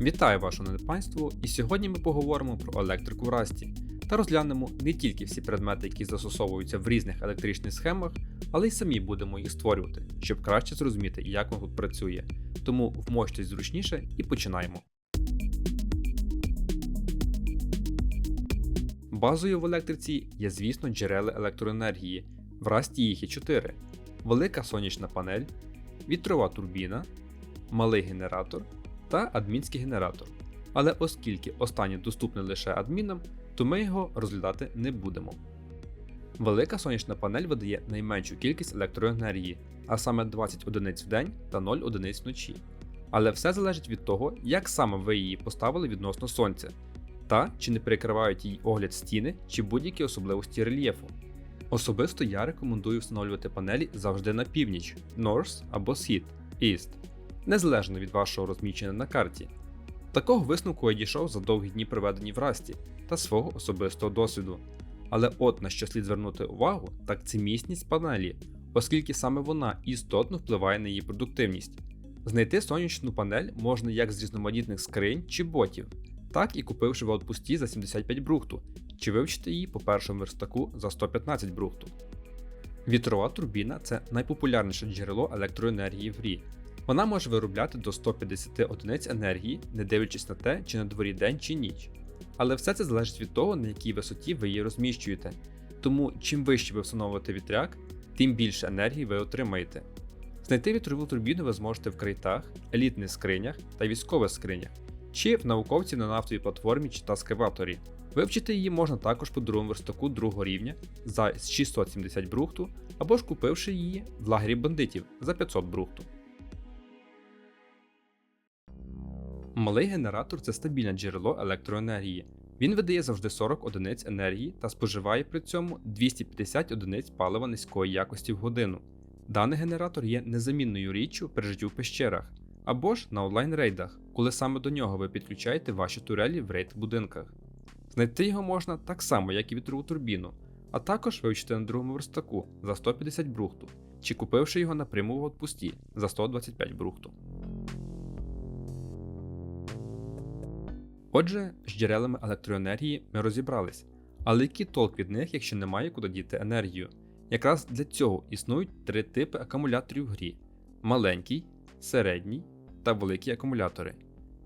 Вітаю вашого панство, і сьогодні ми поговоримо про електрику в Расті та розглянемо не тільки всі предмети, які застосовуються в різних електричних схемах, але й самі будемо їх створювати, щоб краще зрозуміти, як воно тут працює. Тому вмощтесь зручніше і починаємо. Базою в електриці є, звісно, джерела електроенергії. В Расті їх є 4: велика сонячна панель, вітрова турбіна, малий генератор та адмінський генератор. Але оскільки останнє доступне лише адмінам, то ми його розглядати не будемо. Велика сонячна панель видає найменшу кількість електроенергії, а саме 20 одиниць в день та 0 одиниць вночі. Але все залежить від того, як саме ви її поставили відносно сонця, та чи не перекривають її огляд стіни чи будь-які особливості рельєфу. Особисто я рекомендую встановлювати панелі завжди на північ, North або Syd, East, незалежно від вашого розміщення на карті. Такого висновку я дійшов за довгі дні проведені в Расті та свого особистого досвіду. Але от на що слід звернути увагу, так це міцність панелі, оскільки саме вона істотно впливає на її продуктивність. Знайти сонячну панель можна як з різноманітних скринь чи ботів, так і купивши в аутпусті за 75 брухту, чи вивчити її по першому верстаку за 115 брухту. Вітрова турбіна це найпопулярніше джерело електроенергії в грі. Вона може виробляти до 150 одиниць енергії, не дивлячись на те, чи на дворі день чи ніч. Але все це залежить від того, на якій висоті ви її розміщуєте. Тому чим вище ви встановите вітряк, тим більше енергії ви отримаєте. Знайти вітрову турбіну ви зможете в крейтах, елітних скринях та військових скринях, чи в науковців на нафтовій платформі чи таскаваторі. Вивчити її можна також по другому верстаку другого рівня за 670 брухту, або ж купивши її в лагері бандитів за 500 брухту. Малий генератор це стабільне джерело електроенергії. Він видає завжди 40 одиниць енергії та споживає при цьому 250 одиниць палива низької якості в годину. Даний генератор є незамінною річчю при життю в пещерах або ж на онлайн-рейдах, коли саме до нього ви підключаєте ваші турелі в рейд будинках. Знайти його можна так само, як і вітрову турбіну, а також вивчити на другому верстаку за 150 брухту, чи купивши його напряму в отпусті за 125 брухту. Отже, з джерелами електроенергії ми розібрались, але який толк від них, якщо немає куди діти енергію? Якраз для цього існують три типи акумуляторів в грі: маленький, середній та великі акумулятори.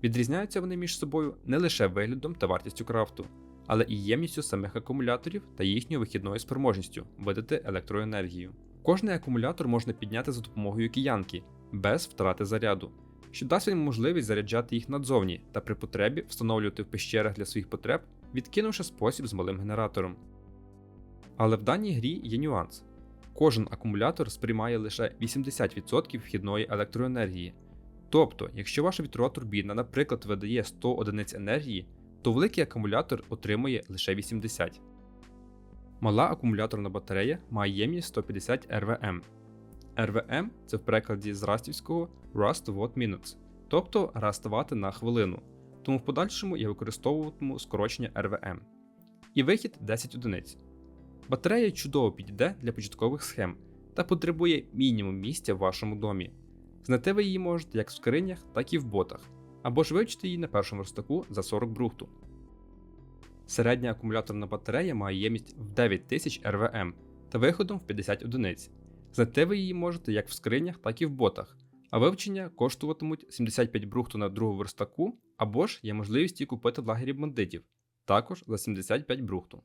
Відрізняються вони між собою не лише виглядом та вартістю крафту, але і ємністю самих акумуляторів та їхньою вихідною спроможністю видати електроенергію. Кожний акумулятор можна підняти за допомогою киянки без втрати заряду що дасть вам можливість заряджати їх надзовні та при потребі встановлювати в пещерах для своїх потреб, відкинувши спосіб з малим генератором. Але в даній грі є нюанс. Кожен акумулятор сприймає лише 80% вхідної електроенергії. Тобто, якщо ваша вітрова турбіна, наприклад, видає 100 одиниць енергії, то великий акумулятор отримує лише 80. Мала акумуляторна батарея має ємність 150 РВМ. RVM це в перекладі з растівського Rust Watt Minutes, тобто растувати на хвилину. Тому в подальшому я використовуватиму скорочення RVM. І вихід 10 одиниць. Батарея чудово підійде для початкових схем та потребує мінімум місця в вашому домі. Знайти ви її можете як в скринях, так і в ботах, або ж вивчити її на першому верстаку за 40 брухту. Середня акумуляторна батарея має ємність в 9000 РВМ та виходом в 50 одиниць. Знайти ви її можете як в скринях, так і в ботах, а вивчення коштуватимуть 75 брухту на другу верстаку, або ж є можливість її купити в лагері бандитів, також за 75 брухту.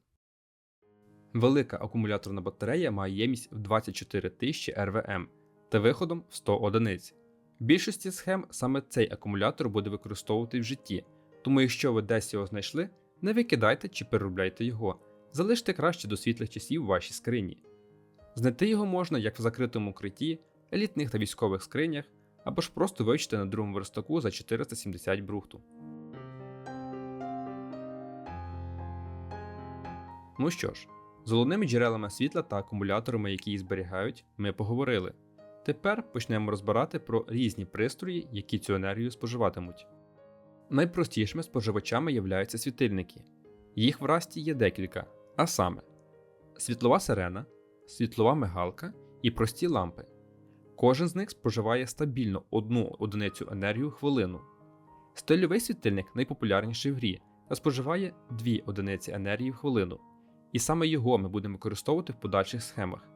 Велика акумуляторна батарея має ємність в 24 тисячі РВМ та виходом в 100 одиниць. В більшості схем саме цей акумулятор буде використовувати в житті, тому якщо ви десь його знайшли, не викидайте чи переробляйте його, залиште краще до світлих часів в вашій скрині. Знайти його можна як в закритому укритті, елітних та військових скринях, або ж просто вивчити на другому верстаку за 470 брухту. Ну що ж, з головними джерелами світла та акумуляторами, які її зберігають, ми поговорили. Тепер почнемо розбирати про різні пристрої, які цю енергію споживатимуть. Найпростішими споживачами являються світильники. Їх в расті є декілька, а саме світлова сирена світлова мигалка і прості лампи. Кожен з них споживає стабільно одну одиницю енергію хвилину. Стильовий світильник найпопулярніший в грі та споживає 2 одиниці енергії в хвилину, і саме його ми будемо використовувати в подальших схемах.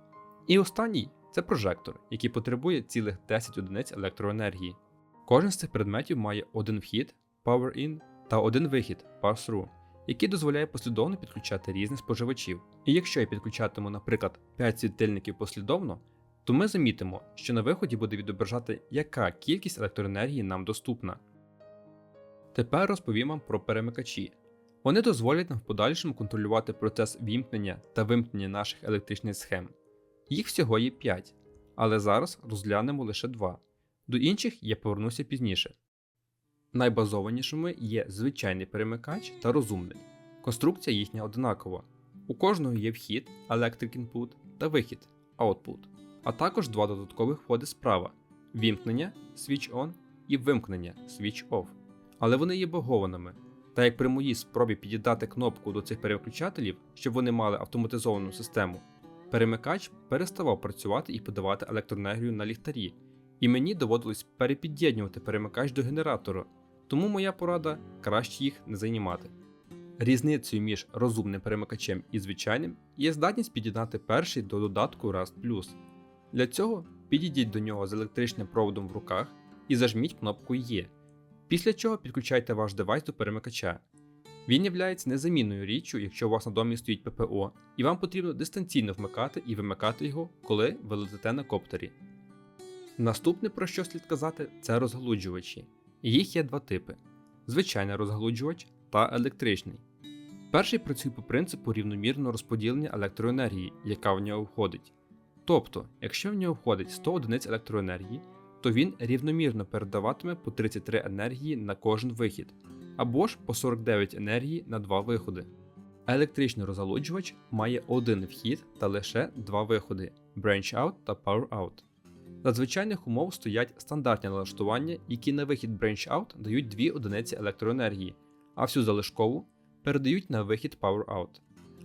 І останній це прожектор, який потребує цілих 10 одиниць електроенергії. Кожен з цих предметів має один вхід Power In та один вихід Pass Through, який дозволяє послідовно підключати різних споживачів. І якщо я підключатиму, наприклад, 5 світильників послідовно, то ми замітимо, що на виході буде відображати, яка кількість електроенергії нам доступна. Тепер розповім вам про перемикачі. Вони дозволять нам в подальшому контролювати процес вімкнення та вимкнення наших електричних схем. Їх всього є 5, але зараз розглянемо лише 2. До інших я повернуся пізніше. Найбазованішими є звичайний перемикач та розумний. Конструкція їхня однакова. У кожного є вхід Electric Input та вихід Output, а також два додаткових входи справа вімкнення Switch On і вимкнення Switch Off. Але вони є багованими. Та як при моїй спробі підідати кнопку до цих переключателів, щоб вони мали автоматизовану систему, перемикач переставав працювати і подавати електроенергію на ліхтарі, і мені доводилось перепід'єднювати перемикач до генератора, тому моя порада краще їх не займати. Різницею між розумним перемикачем і звичайним є здатність під'єднати перший до додатку Rust Для цього підійдіть до нього з електричним проводом в руках і зажміть кнопку Є. Після чого підключайте ваш девайс до перемикача. Він є незамінною річчю, якщо у вас на домі стоїть ППО, і вам потрібно дистанційно вмикати і вимикати його, коли ви летите на коптері. Наступне, про що слід казати, це розгалуджувачі. Їх є два типи: звичайний розгалуджувач та електричний. Перший працює по принципу рівномірного розподілення електроенергії, яка в нього входить. Тобто, якщо в нього входить 100 одиниць електроенергії, то він рівномірно передаватиме по 33 енергії на кожен вихід, або ж по 49 енергії на два виходи. Електричний розгалуджувач має один вхід та лише два виходи Branch Out та Power Out. За звичайних умов стоять стандартні налаштування, які на вихід Branch Out дають 2 одиниці електроенергії, а всю залишкову передають на вихід Power Out.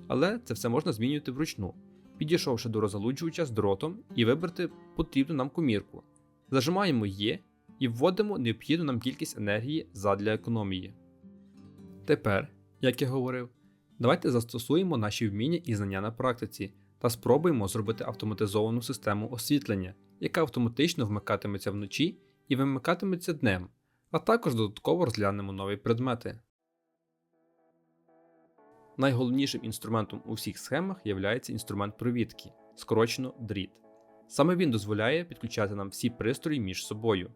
Але це все можна змінювати вручну, підійшовши до розгалуджувача з дротом і вибрати потрібну нам комірку. Зажимаємо Є і вводимо необхідну нам кількість енергії задля економії. Тепер, як я говорив, давайте застосуємо наші вміння і знання на практиці та спробуємо зробити автоматизовану систему освітлення, яка автоматично вмикатиметься вночі і вимикатиметься днем, а також додатково розглянемо нові предмети. Найголовнішим інструментом у всіх схемах є інструмент провідки, скорочено дріт. Саме він дозволяє підключати нам всі пристрої між собою.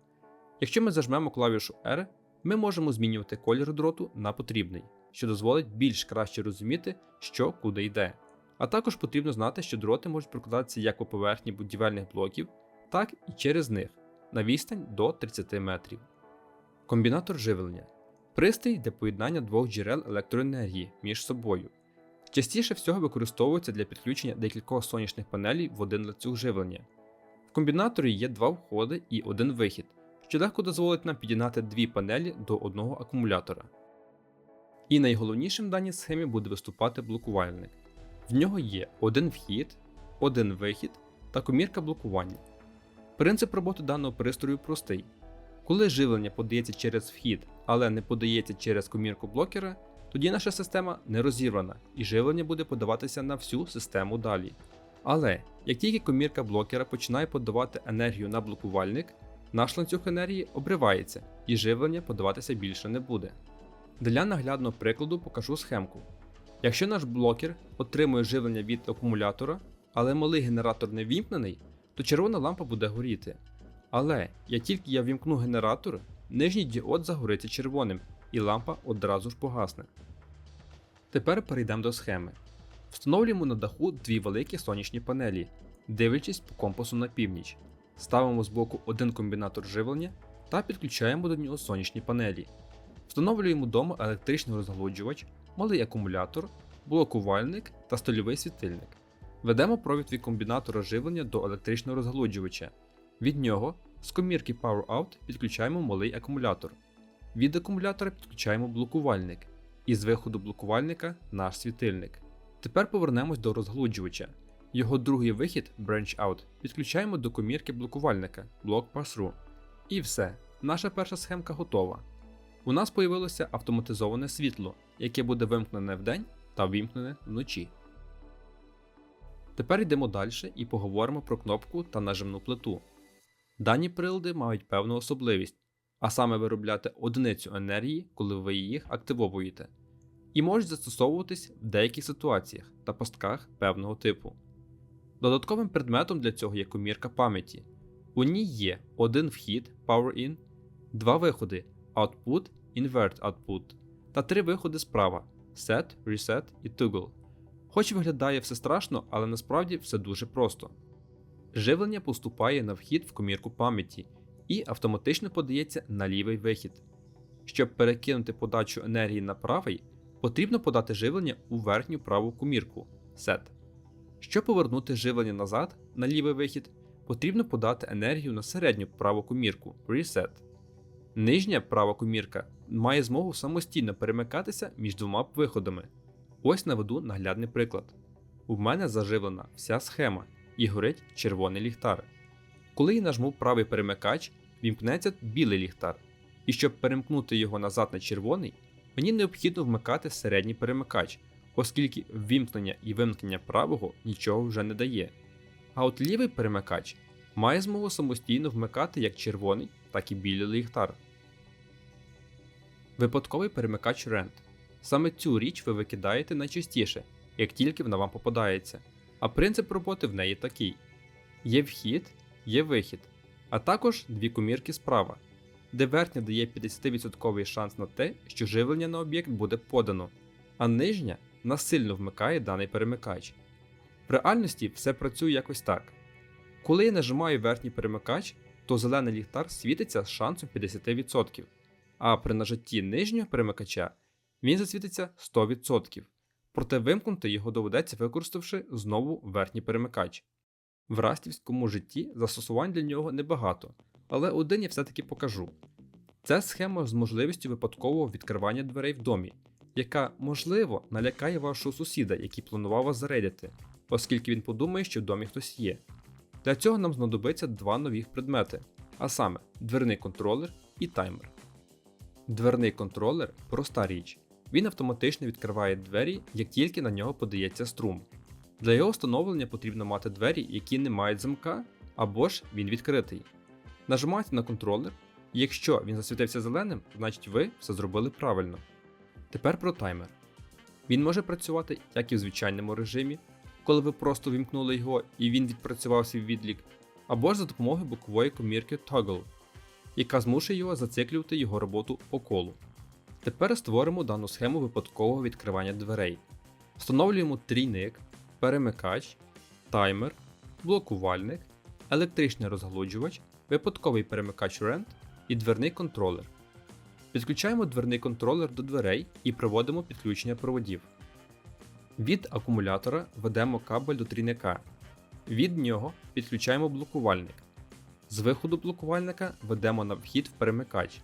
Якщо ми зажмемо клавішу R, ми можемо змінювати колір дроту на потрібний, що дозволить більш краще розуміти, що куди йде. А також потрібно знати, що дроти можуть прокладатися як по поверхні будівельних блоків, так і через них на відстань до 30 метрів. Комбінатор живлення пристрій для поєднання двох джерел електроенергії між собою. Частіше всього використовується для підключення декількох сонячних панелей в один ланцюг живлення. В комбінаторі є два входи і один вихід, що легко дозволить нам під'єднати дві панелі до одного акумулятора. І найголовнішим в даній схемі буде виступати блокувальник. В нього є один вхід, один вихід та комірка блокування. Принцип роботи даного пристрою простий. Коли живлення подається через вхід, але не подається через комірку блокера, тоді наша система не розірвана і живлення буде подаватися на всю систему далі. Але як тільки комірка блокера починає подавати енергію на блокувальник, наш ланцюг енергії обривається і живлення подаватися більше не буде. Для наглядного прикладу покажу схемку. Якщо наш блокер отримує живлення від акумулятора, але малий генератор не вімкнений, то червона лампа буде горіти. Але як тільки я вімкну генератор, нижній діод загориться червоним і лампа одразу ж погасне. Тепер перейдемо до схеми. Встановлюємо на даху дві великі сонячні панелі, дивлячись по компасу на північ. Ставимо з боку один комбінатор живлення та підключаємо до нього сонячні панелі. Встановлюємо вдома електричний розгалуджувач, малий акумулятор, блокувальник та стольовий світильник. Ведемо провід від комбінатора живлення до електричного розгалуджувача. Від нього з комірки Power Out підключаємо малий акумулятор. Від акумулятора підключаємо блокувальник, і з виходу блокувальника наш світильник. Тепер повернемось до розглуджувача. Його другий вихід Branch Out підключаємо до комірки блокувальника Block Pass-Through. І все, наша перша схемка готова. У нас появилося автоматизоване світло, яке буде вимкнене вдень та вимкнене вночі. Тепер йдемо далі і поговоримо про кнопку та нажимну плиту. Дані прилади мають певну особливість, а саме виробляти одиницю енергії, коли ви їх активовуєте, і можуть застосовуватись в деяких ситуаціях та пастках певного типу. Додатковим предметом для цього є комірка пам'яті. У ній є один вхід Power In, два виходи Output, Invert Output та три виходи справа Set, Reset і Toggle. Хоч виглядає все страшно, але насправді все дуже просто. Живлення поступає на вхід в комірку пам'яті і автоматично подається на лівий вихід. Щоб перекинути подачу енергії на правий, потрібно подати живлення у верхню праву комірку Set. Щоб повернути живлення назад на лівий вихід, потрібно подати енергію на середню праву комірку Reset. Нижня права комірка має змогу самостійно перемикатися між двома виходами. Ось наведу наглядний приклад. У мене заживлена вся схема і горить червоний ліхтар. Коли я нажму правий перемикач, вімкнеться білий ліхтар, і щоб перемкнути його назад на червоний, мені необхідно вмикати середній перемикач, оскільки ввімкнення і вимкнення правого нічого вже не дає. А от лівий перемикач має змогу самостійно вмикати як червоний, так і білий ліхтар. Випадковий перемикач Rent. Саме цю річ ви викидаєте найчастіше, як тільки вона вам попадається. А принцип роботи в неї такий: є вхід, є вихід, а також дві комірки справа, де верхня дає 50% шанс на те, що живлення на об'єкт буде подано, а нижня насильно вмикає даний перемикач. В реальності все працює якось так. Коли я нажимаю верхній перемикач, то зелений ліхтар світиться з шансом 50%, а при нажатті нижнього перемикача він засвітиться 100%, проте вимкнути його доведеться використавши знову верхній перемикач. В растівському житті застосувань для нього небагато, але один я все-таки покажу. Це схема з можливістю випадкового відкривання дверей в домі, яка, можливо, налякає вашого сусіда, який планував вас зарейдити, оскільки він подумає, що в домі хтось є. Для цього нам знадобиться два нових предмети, а саме дверний контролер і таймер. Дверний контролер проста річ. Він автоматично відкриває двері, як тільки на нього подається струм. Для його встановлення потрібно мати двері, які не мають замка, або ж він відкритий. Нажимаєте на контролер, і якщо він засвітився зеленим, значить ви все зробили правильно. Тепер про таймер. Він може працювати як і в звичайному режимі, коли ви просто вімкнули його і він відпрацював свій відлік, або ж за допомогою бокової комірки Toggle, яка змушує його зациклювати його роботу по колу. Тепер створимо дану схему випадкового відкривання дверей. Встановлюємо трійник, перемикач, таймер, блокувальник, електричний розгалуджувач, випадковий перемикач Rent і дверний контролер. Підключаємо дверний контролер до дверей і проводимо підключення проводів. Від акумулятора ведемо кабель до трійника. Від нього підключаємо блокувальник. З виходу блокувальника ведемо на вхід в перемикач.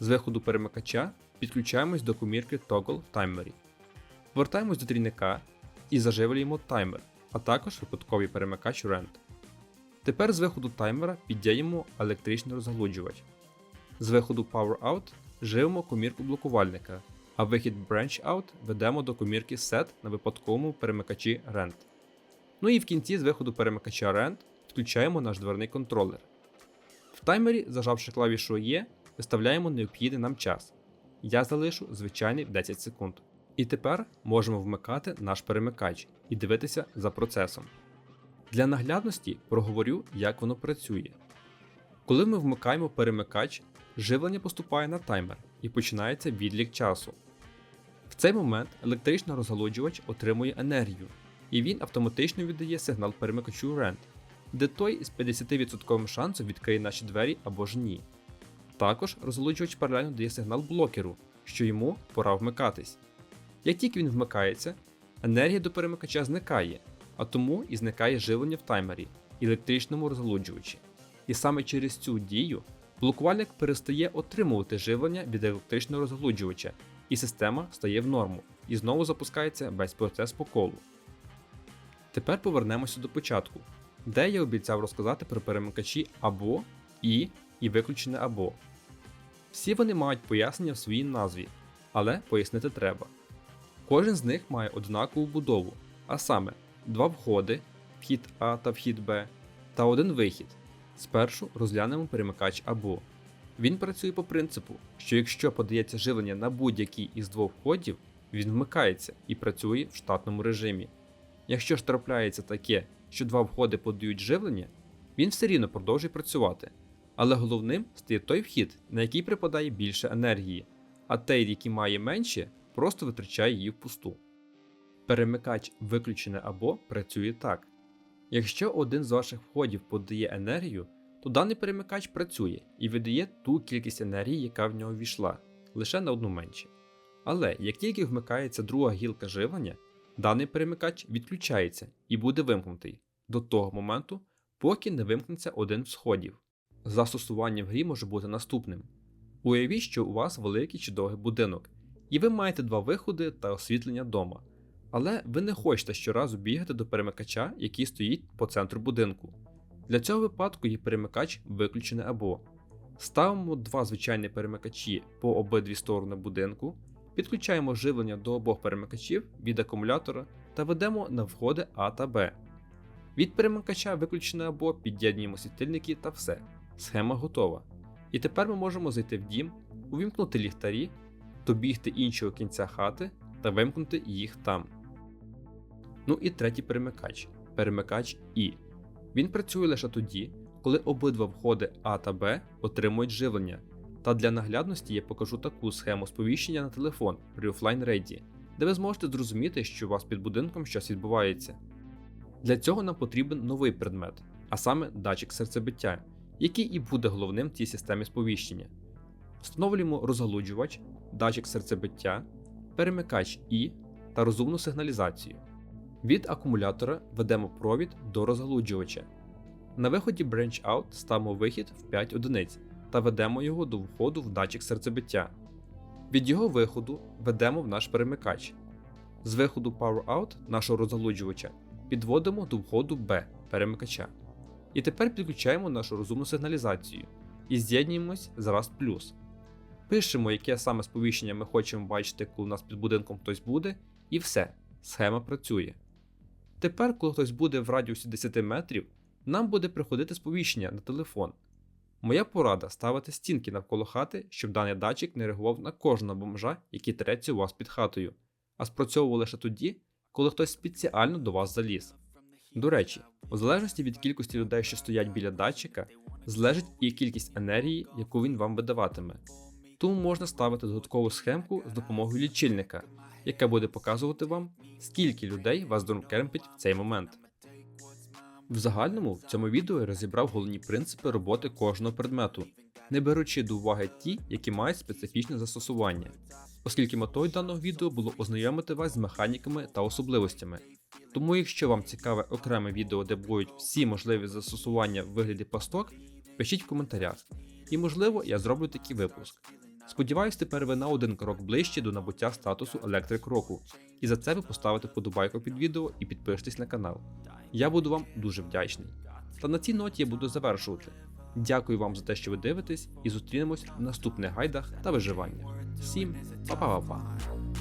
З виходу перемикача підключаємось до комірки Toggle в таймері. Повертаємось до трійника і заживлюємо таймер, а також випадковий перемикач Rent. Тепер з виходу таймера піддяємо електричний розгалуджувач. З виходу Power Out живимо комірку блокувальника, а вихід Branch Out ведемо до комірки Set на випадковому перемикачі Rent. Ну і в кінці з виходу перемикача Rent включаємо наш дверний контролер. В таймері, зажавши клавішу E, виставляємо необхідний нам час. Я залишу звичайний 10 секунд. І тепер можемо вмикати наш перемикач і дивитися за процесом. Для наглядності проговорю, як воно працює. Коли ми вмикаємо перемикач, живлення поступає на таймер і починається відлік часу. Цей момент електричний розгалуджувач отримує енергію, і він автоматично віддає сигнал перемикачу Rent, де той з 50% шансом відкриє наші двері або ж ні. Також розгалуджувач паралельно дає сигнал блокеру, що йому пора вмикатись. Як тільки він вмикається, енергія до перемикача зникає, а тому і зникає живлення в таймері і електричному розгалуджувачі. І саме через цю дію блокувальник перестає отримувати живлення від електричного розгалуджувача, і система стає в норму і знову запускається весь процес по колу. Тепер повернемося до початку, де я обіцяв розказати про перемикачі або і і виключене або. Всі вони мають пояснення в своїй назві, але пояснити треба. Кожен з них має однакову будову, а саме два входи, вхід А та вхід Б, та один вихід. Спершу розглянемо перемикач або. Він працює по принципу, що якщо подається живлення на будь-який із двох входів, він вмикається і працює в штатному режимі. Якщо ж трапляється таке, що два входи подають живлення, він все рівно продовжує працювати. Але головним стає той вхід, на який припадає більше енергії, а той, який має менше, просто витрачає її впусту. Перемикач виключене або працює так. Якщо один з ваших входів подає енергію, то даний перемикач працює і видає ту кількість енергії, яка в нього війшла, лише на одну менше. Але як тільки вмикається друга гілка живлення, даний перемикач відключається і буде вимкнутий до того моменту, поки не вимкнеться один з сходів. Застосування в грі може бути наступним. Уявіть, що у вас великий чи довгий будинок, і ви маєте два виходи та освітлення дома. Але ви не хочете щоразу бігати до перемикача, який стоїть по центру будинку. Для цього випадку є перемикач виключене або. Ставимо два звичайні перемикачі по обидві сторони будинку, підключаємо живлення до обох перемикачів від акумулятора та ведемо на входи А та Б. Від перемикача виключене або під'єднуємо світильники та все. Схема готова. І тепер ми можемо зайти в дім, увімкнути ліхтарі, добігти іншого кінця хати та вимкнути їх там. Ну і третій перемикач перемикач І. Він працює лише тоді, коли обидва входи А та Б отримують живлення. Та для наглядності я покажу таку схему сповіщення на телефон при офлайн рейді, де ви зможете зрозуміти, що у вас під будинком щось відбувається. Для цього нам потрібен новий предмет, а саме датчик серцебиття, який і буде головним в цій системі сповіщення. Встановлюємо розгалуджувач, датчик серцебиття, перемикач І та розумну сигналізацію. Від акумулятора ведемо провід до розгалуджувача. На виході Branch Out ставимо вихід в 5 одиниць та ведемо його до входу в датчик серцебиття. Від його виходу ведемо в наш перемикач. З виходу Power Out нашого розгалуджувача підводимо до входу B перемикача. І тепер підключаємо нашу розумну сигналізацію і з'єднуємось з Rust+. Пишемо, яке саме сповіщення ми хочемо бачити, коли у нас під будинком хтось буде, і все, схема працює. Тепер, коли хтось буде в радіусі 10 метрів, нам буде приходити сповіщення на телефон. Моя порада ставити стінки навколо хати, щоб даний датчик не реагував на кожного бомжа, який треться у вас під хатою, а спрацьовував лише тоді, коли хтось спеціально до вас заліз. До речі, у залежності від кількості людей, що стоять біля датчика, залежить і кількість енергії, яку він вам видаватиме. Тому можна ставити додаткову схемку з допомогою лічильника, яка буде показувати вам, скільки людей вас донкермпить в цей момент. В загальному в цьому відео я розібрав головні принципи роботи кожного предмету, не беручи до уваги ті, які мають специфічне застосування, оскільки метою даного відео було ознайомити вас з механіками та особливостями. Тому, якщо вам цікаве окреме відео, де будуть всі можливі застосування в вигляді пасток, пишіть в коментарях, і можливо я зроблю такий випуск. Сподіваюсь, тепер ви на один крок ближче до набуття статусу електрик року, і за це ви поставите подобайку під відео і підпишитесь на канал. Я буду вам дуже вдячний. Та на цій ноті я буду завершувати. Дякую вам за те, що ви дивитесь, і зустрінемось в наступних гайдах та виживання. Всім па-па-па-па!